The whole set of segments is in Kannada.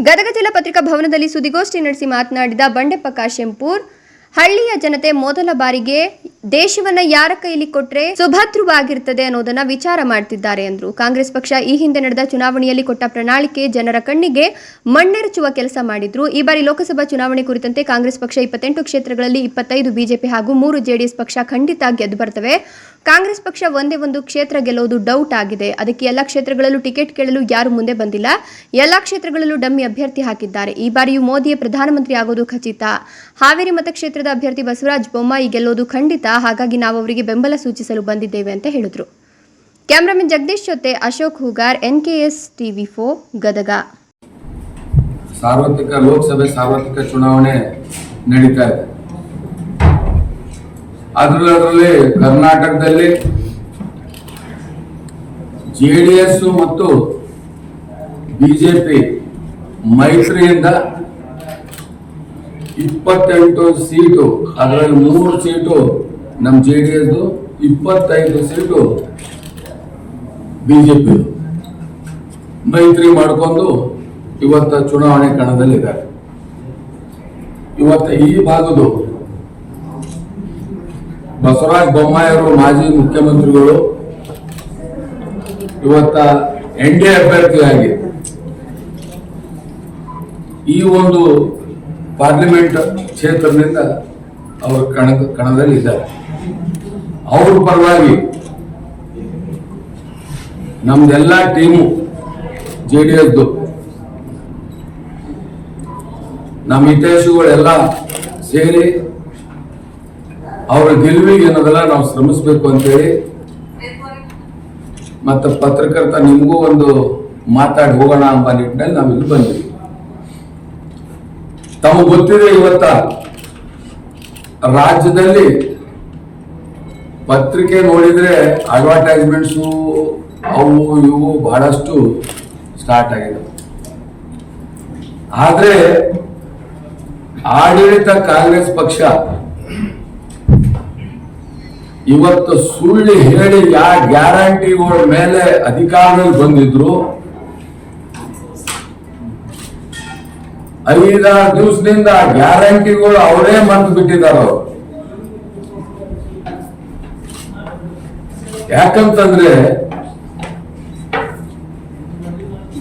ಗದಗ ಜಿಲ್ಲಾ ಪತ್ರಿಕಾ ಭವನದಲ್ಲಿ ಸುದ್ದಿಗೋಷ್ಠಿ ನಡೆಸಿ ಮಾತನಾಡಿದ ಬಂಡೆಪ್ಪ ಕಾಶೆಂಪೂರ್ ಹಳ್ಳಿಯ ಜನತೆ ಮೊದಲ ಬಾರಿಗೆ ದೇಶವನ್ನ ಯಾರ ಕೈಲಿ ಕೊಟ್ರೆ ಸುಭದ್ರವಾಗಿರ್ತದೆ ಅನ್ನೋದನ್ನ ವಿಚಾರ ಮಾಡ್ತಿದ್ದಾರೆ ಎಂದರು ಕಾಂಗ್ರೆಸ್ ಪಕ್ಷ ಈ ಹಿಂದೆ ನಡೆದ ಚುನಾವಣೆಯಲ್ಲಿ ಕೊಟ್ಟ ಪ್ರಣಾಳಿಕೆ ಜನರ ಕಣ್ಣಿಗೆ ಮಣ್ಣೆರಚುವ ಕೆಲಸ ಮಾಡಿದ್ರು. ಈ ಬಾರಿ ಲೋಕಸಭಾ ಚುನಾವಣೆ ಕುರಿತಂತೆ ಕಾಂಗ್ರೆಸ್ ಪಕ್ಷ ಇಪ್ಪತ್ತೆಂಟು ಕ್ಷೇತ್ರಗಳಲ್ಲಿ ಇಪ್ಪತ್ತೈದು ಬಿಜೆಪಿ ಹಾಗೂ ಮೂರು ಜೆಡಿಎಸ್ ಪಕ್ಷ ಖಂಡಿತ ಗೆದ್ದು ಬರ್ತವೆ. ಕಾಂಗ್ರೆಸ್ ಪಕ್ಷ ಒಂದೇ ಒಂದು ಕ್ಷೇತ್ರ ಗೆಲ್ಲುವುದು ಡೌಟ್ ಆಗಿದೆ. ಅದಕ್ಕೆ ಎಲ್ಲ ಕ್ಷೇತ್ರಗಳಲ್ಲೂ ಟಿಕೆಟ್ ಕೇಳಲು ಯಾರು ಮುಂದೆ ಬಂದಿಲ್ಲ. ಎಲ್ಲ ಕ್ಷೇತ್ರಗಳಲ್ಲೂ ಡಮ್ಮಿ ಅಭ್ಯರ್ಥಿ ಹಾಕಿದ್ದಾರೆ. ಈ ಬಾರಿಯೂ ಮೋದಿಯ ಪ್ರಧಾನಮಂತ್ರಿ ಆಗೋದು ಖಚಿತ. ಹಾವೇರಿ ಮತಕ್ಷೇತ್ರದ ಅಭ್ಯರ್ಥಿ ಬಸವರಾಜ ಬೊಮ್ಮಾಯಿ ಗೆಲ್ಲೋದು ಖಂಡಿತ ಹಾಗಾಗಿ ನಾವು ಅವರಿಗೆ ಬೆಂಬಲ ಸೂಚಿಸಲು ಬಂದಿದ್ದೇವೆ ಅಂತ ಹೇಳಿದ್ರು. ಕ್ಯಾಮ್ರಾಮನ್ ಜಗದೀಶ್ ಜೊತೆ Ashok Hugar N K NKS TV for Gadag. ಸಾರ್ವತ್ರಿಕ ಲೋಕಸಭೆ ಸಾರ್ವತ್ರಿಕ ಚುನಾವಣೆ ನಡೀತಾ ಇದೆ. ಅದರಲ್ಲಿ ಕರ್ನಾಟಕದಲ್ಲಿ ಜೆ ಮತ್ತು ಬಿಜೆಪಿ ಮೈತ್ರಿಯಿಂದ ಇಪ್ಪತ್ತೆಂಟು ಸೀಟು, ಅದರಲ್ಲಿ ಮೂರು ಸೀಟು ನಮ್ಮ ಜೆ ಡಿ ಎಸ್ ಇಪ್ಪತ್ತೈದು ಸೀಟು ಬಿಜೆಪಿ. ಮೈತ್ರಿ ಮಾಡಿಕೊಂಡು ಇವತ್ತ ಚುನಾವಣೆ ಕಣದಲ್ಲಿದ್ದಾರೆ. ಇವತ್ತ ಈ ಭಾಗದು ಬಸವರಾಜ ಬೊಮ್ಮಾಯಿಯವರು ಮಾಜಿ ಮುಖ್ಯಮಂತ್ರಿಗಳು ಇವತ್ತ ಎನ್ ಡಿ ಅಭ್ಯರ್ಥಿಯಾಗಿ ಈ ಒಂದು ಪಾರ್ಲಿಮೆಂಟ್ ಕ್ಷೇತ್ರದಿಂದ ಅವರು ಇದ್ದಾರೆ ಅವ್ರ ಪರವಾಗಿ ನಮ್ದೆಲ್ಲ ಟೀಮು ಜೆ ಡಿ ಎಸ್ದು. ನಮ್ಮ ಹಿತೈಷಿಗಳೆಲ್ಲ ಸೇರಿ ಅವರ ಗೆಲುವಿಗೆ ಅನ್ನೋದೆಲ್ಲ ನಾವು ಶ್ರಮಿಸಬೇಕು ಅಂತೇಳಿ ಮತ್ತೆ ಪತ್ರಕರ್ತ ನಿಮಗೂ ಒಂದು ಮಾತಾಡಿ ಹೋಗೋಣ ಅಂತ ನಿಟ್ಟಿನಲ್ಲಿ ನಾವು ಇಲ್ಲಿ ಬಂದ್ವಿ. ತಮಗೆ ಗೊತ್ತಿದೆ ಇವತ್ತ ರಾಜ್ಯದಲ್ಲಿ ಪತ್ರಿಕೆ ನೋಡಿದ್ರೆ ಅಡ್ವರ್ಟೈಸ್ಮೆಂಟ್ಸು ಅವು ಇವು ಬಹಳಷ್ಟು ಸ್ಟಾರ್ಟ್ ಆಗಿದೆ ಆದ್ರೆ ಆಡಳಿತ ಕಾಂಗ್ರೆಸ್ ಪಕ್ಷ ಇವತ್ತು ಸುಳ್ಳು ಹೇಳಿ ಯಾ ಗ್ಯಾರಂಟಿಗಳ ಮೇಲೆ ಅಧಿಕಾರದಲ್ಲಿ ಬಂದಿದ್ರು, ಐದಾರು ದಿವಸದಿಂದ ಗ್ಯಾರಂಟಿಗಳು ಅವರೇ ಮರೆತು ಬಿಟ್ಟಿದ್ದಾರೆ ಅವರು. ಯಾಕಂತಂದ್ರೆ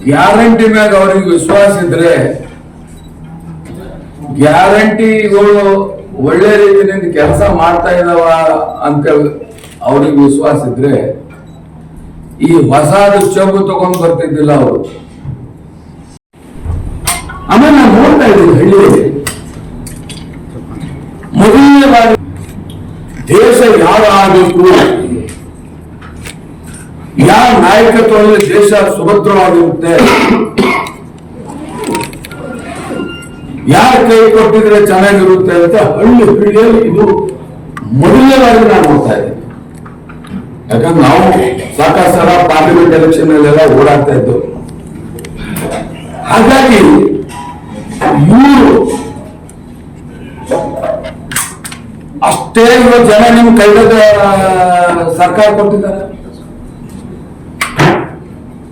ಗ್ಯಾರಂಟಿ ಮ್ಯಾಗ ಅವ್ರಿಗೆ ವಿಶ್ವಾಸ ಇದ್ರೆ ಗ್ಯಾರಂಟಿಗಳು ಒಳ್ಳೆ ರೀತಿಯಿಂದ ಕೆಲಸ ಮಾಡ್ತಾ ಇದಾವ ಅಂತ ಅವ್ರಿಗೆ ವಿಶ್ವಾಸ ಇದ್ರೆ ಈ ಹೊಸದು ಚೊಂಬು ತಗೊಂಡ್ ಬರ್ತಿದ್ದಿಲ್ಲ ಅವರು. ಆಮೇಲೆ ನಾನು ನೋಡ್ತಾ ಇದ್ದೀನಿ ಹಳ್ಳಿ ಮೊದಲನೇ ಬಾರಿ ದೇಶ ಯಾವ ಆಗಬೇಕು? ಯಾವ ನಾಯಕತ್ವದಲ್ಲಿ ದೇಶ ಸುಭದ್ರವಾಗಿರುತ್ತೆ ಯಾರ ಕೈ ಕೊಟ್ಟಿದ್ರೆ ಚೆನ್ನಾಗಿರುತ್ತೆ ಅಂತ ಹಳ್ಳಿ ಹಳ್ಳಿಯಲ್ಲಿ ಇದು ಮೊದಲನೇದಾಗಿ ನಾನು ನೋಡ್ತಾ ಇದ್ದೀನಿ. ಯಾಕಂದ್ರೆ ನಾವು ಸಾಕಷ್ಟು ಪಾರ್ಲಿಮೆಂಟ್ ಎಲೆಕ್ಷನ್ ಅಲ್ಲೆಲ್ಲ ಓಡಾಡ್ತಾ ಇದ್ದು. ಹಾಗಾಗಿ ಇವರು ಅಷ್ಟೇ ಇರೋ ಜನ ನಿಮ್ ಕೈದಾಗ ಸರ್ಕಾರ ಕೊಟ್ಟಿದ್ದಾರೆ.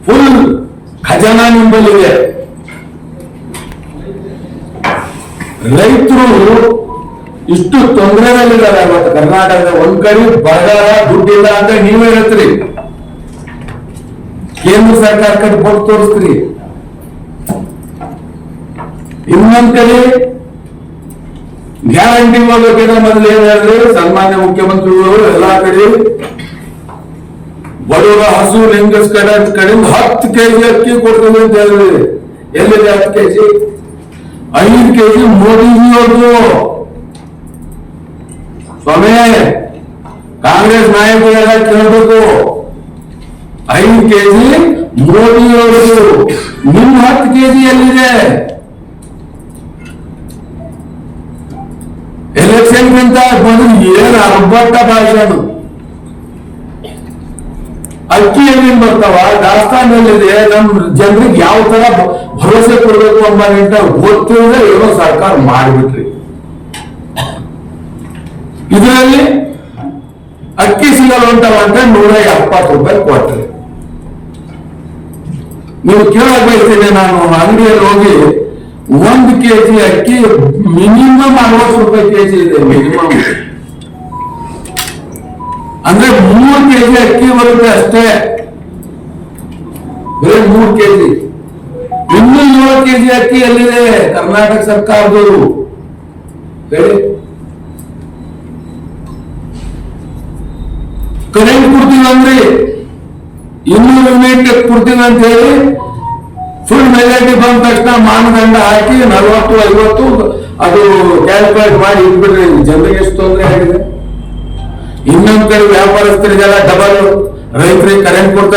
ಫುಲ್ ಖಜಾನ ನಿಂಬಲ್ಲಿದೆ. ರೈತರು ಇಷ್ಟು ತೊಂದರೆಯಲ್ಲಿದ್ದಾರೆ ಇವತ್ತು ಕರ್ನಾಟಕದ ಒಂದ್ ಕಡೆ ಬರಗಾಲ ದುಡ್ಡಿಲ್ಲ ಅಂತ ನೀವೇ ಹೇಳ್ತೀರಿ. ಕೇಂದ್ರ ಸರ್ಕಾರ ಕಡೆ ಬೋಟ್ ತೋರಿಸ್ತೀರಿ. ಇನ್ನೊಂದ್ ಕಡೆ ಗ್ಯಾರಂಟಿ ಬಗ್ಗೆ ಮೊದಲು ಏನ್ ಹೇಳಿದ್ರು? ಸನ್ಮಾನ್ಯ ಮುಖ್ಯಮಂತ್ರಿಗಳು ಎಲ್ಲಾ ಕಡೆ ಬಡವರ ಹಸು ಲಿಂಗಸ್ ಕಡೆ ಕಡೆಯಿಂದ ಹತ್ತು ಕೆಜಿ ಅಕ್ಕಿ ಕೊಡ್ತೀವಿ ಅಂತ ಹೇಳಿದ್ರಿ ಎಲ್ಲಿದೆ ಹತ್ತು ಕೆಜಿ ಐದು ಕೆಜಿ ಮೋದಿಜಿ ಅವ್ರದ್ದು ಸ್ವಾಮಿ ಕಾಂಗ್ರೆಸ್ ನಾಯಕರೆಲ್ಲ ಕೇಳಬೇಕು ಐದು ಕೆಜಿ ಮೋದಿ ಅವ್ರದ್ದು ನಿಮ್ ಹತ್ತು ಕೆಜಿ ಎಲ್ಲಿದೆ ಎಲೆಕ್ಷನ್ ಗಿಂತ ಮೊದಲು ಏನು ಅರ್ಬಟ್ಟ ಭಾಷಣ ಅಕ್ಕಿ ಎಲ್ಲಿಂದ ಬರ್ತಾವ? ದಾಸ್ತಾನಲ್ಲಿದೆ ನಮ್ ಜನರಿಗೆ ಯಾವ ತರ ಭರವಸೆ ಕೊಡ್ಬೇಕು ಅಂತ ನಿಟ್ಟ ಗೊತ್ತಿಲ್ಲದೆ ಏನೋ ಸರ್ಕಾರ ಮಾಡಿಬಿಟ್ರಿ. ಇದರಲ್ಲಿ ಅಕ್ಕಿ ಸಿಗಲು ಅಂತ ನೂರ ಎಪ್ಪತ್ತು ರೂಪಾಯಿ ಕೊಟ್ರಿ. ನೀವು ಕೇಳಕ್ ನಾನು, ಅಂಗಡಿಯಲ್ಲಿ ಹೋಗಿ ಒಂದು ಕೆಜಿ ಅಕ್ಕಿ ಮಿನಿಮಮ್ ಅರವತ್ತು ರೂಪಾಯಿ ಕೆಜಿ ಇದೆ ಮಿನಿಮಮ್ ಅಂದ್ರೆ ಮೂರು ಕೆಜಿ ಅಕ್ಕಿ ಬರುತ್ತೆ ಅಷ್ಟೇ. ಬರೀ ಮೂರು ಕೆಜಿ. ಇನ್ನು ಏಳು ಕೆಜಿ ಅಕ್ಕಿ ಎಲ್ಲಿದೆ? ಕರ್ನಾಟಕ ಸರ್ಕಾರದವರು. ಕರೆಂಟ್ ಕೊಡ್ತೀವಿ ಅಂದ್ರಿ ಇನ್ನೂರು ಯೂನಿಟ್ ಕೊಡ್ತೀನಿ ಅಂತ ಹೇಳಿ ಫುಲ್ ಮೆಜಾರಿಟಿ ಬಂದ ತಕ್ಷಣ ಮಾನದಂಡ ಹಾಕಿ ನಲವತ್ತು, ಐವತ್ತು ಅದು ಕ್ಯಾಲ್ಕುಲೇಟ್ ಮಾಡಿ ಇಟ್ಬಿಡ್ರಿ. ಜನರಿಗೆ ಎಷ್ಟು ತೊಂದರೆ ಆಗಿದೆ? ಇನ್ನೊಂದ್ ಕಡೆ ವ್ಯಾಪಾರಸ್ಥರಿಗೆಲ್ಲ ಡಬಲ್ ರೈತರಿಗೆ ಕರೆಂಟ್ ಕೊಡ್ತಾರೆ